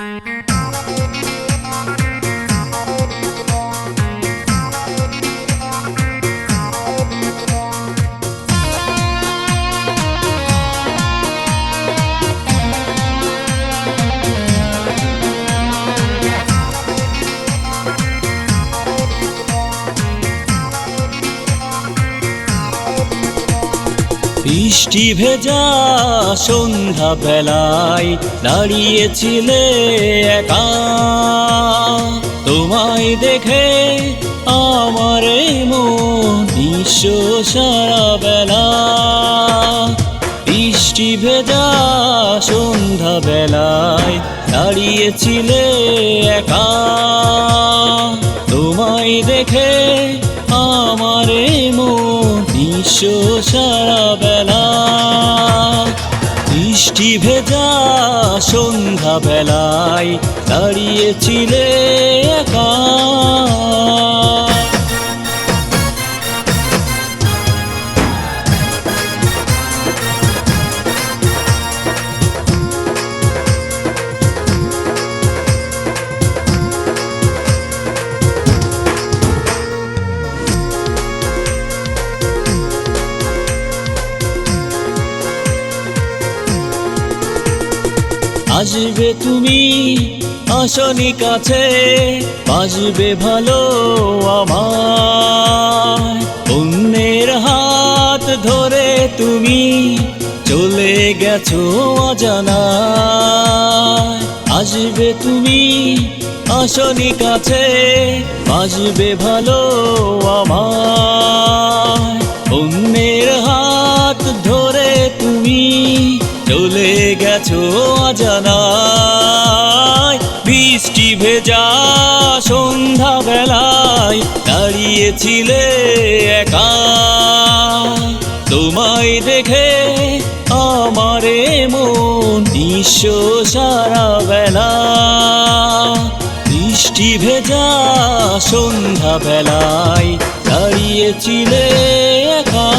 Uh-huh. বৃষ্টি ভেজা সন্ধ্যা বেলায় দাঁড়িয়েছিলে একা। তোমায় দেখে আমার মন নিঃস্ব সারা বেলা। বৃষ্টি ভেজা সন্ধ্যা বেলায় দাঁড়িয়েছিলে একা। তোমায় দেখে নিঃস্ব সারা বেলা। বৃষ্টি ভেজা সন্ধ্যা বেলায় দাঁড়িয়েছিলে একা। আসবে তুমি আসনি কাছে, বাজবে ভালো আমার অন্যের হাত ধরে তুমি চলে গেছো অজানা আসবে তুমি আসনি কাছে, বাজবে ভালো আমার বৃষ্টি ভেজা সন্ধ্যা বেলায় দাঁড়িয়েছিলে একা। তোমায় দেখে আমারে মন নিঃস্ব সারা বেলা। বৃষ্টি ভেজা সন্ধ্যা বেলায় দাঁড়িয়েছিলে একা।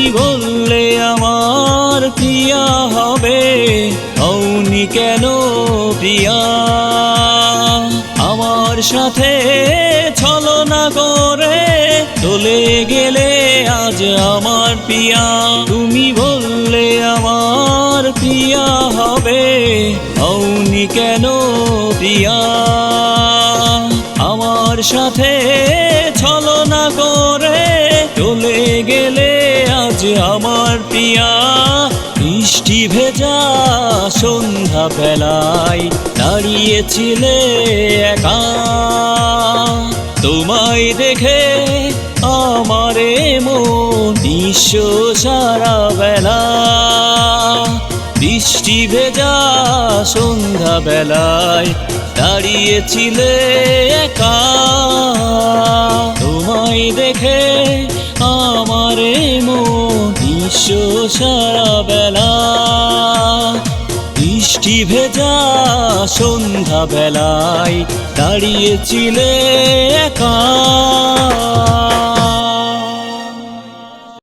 তুমি বললে আমার প্রিয়া হবে? হওনি কেন প্রিয়া? আমার সাথে ছলনা করে চলে গেলে আজ আমার প্রিয়া। তুমি বললে আমার প্রিয়া হবে? হওনি কেন প্রিয়া? আমার সাথে ছলনা করে আমার প্রিয়া বৃষ্টি ভেজা সন্ধ্যা বেলায় দাঁড়িয়েছিলে একা। তোমায় দেখে আমারে মন সারা বেলা। বৃষ্টি ভেজা সন্ধ্যা বেলায় দাঁড়িয়েছিলে একা। তোমায় দেখে নিঃস্ব সারা বেলা বৃষ্টি ভেজা সন্ধ্যা বেলায় দাঁড়িয়েছিলে একা।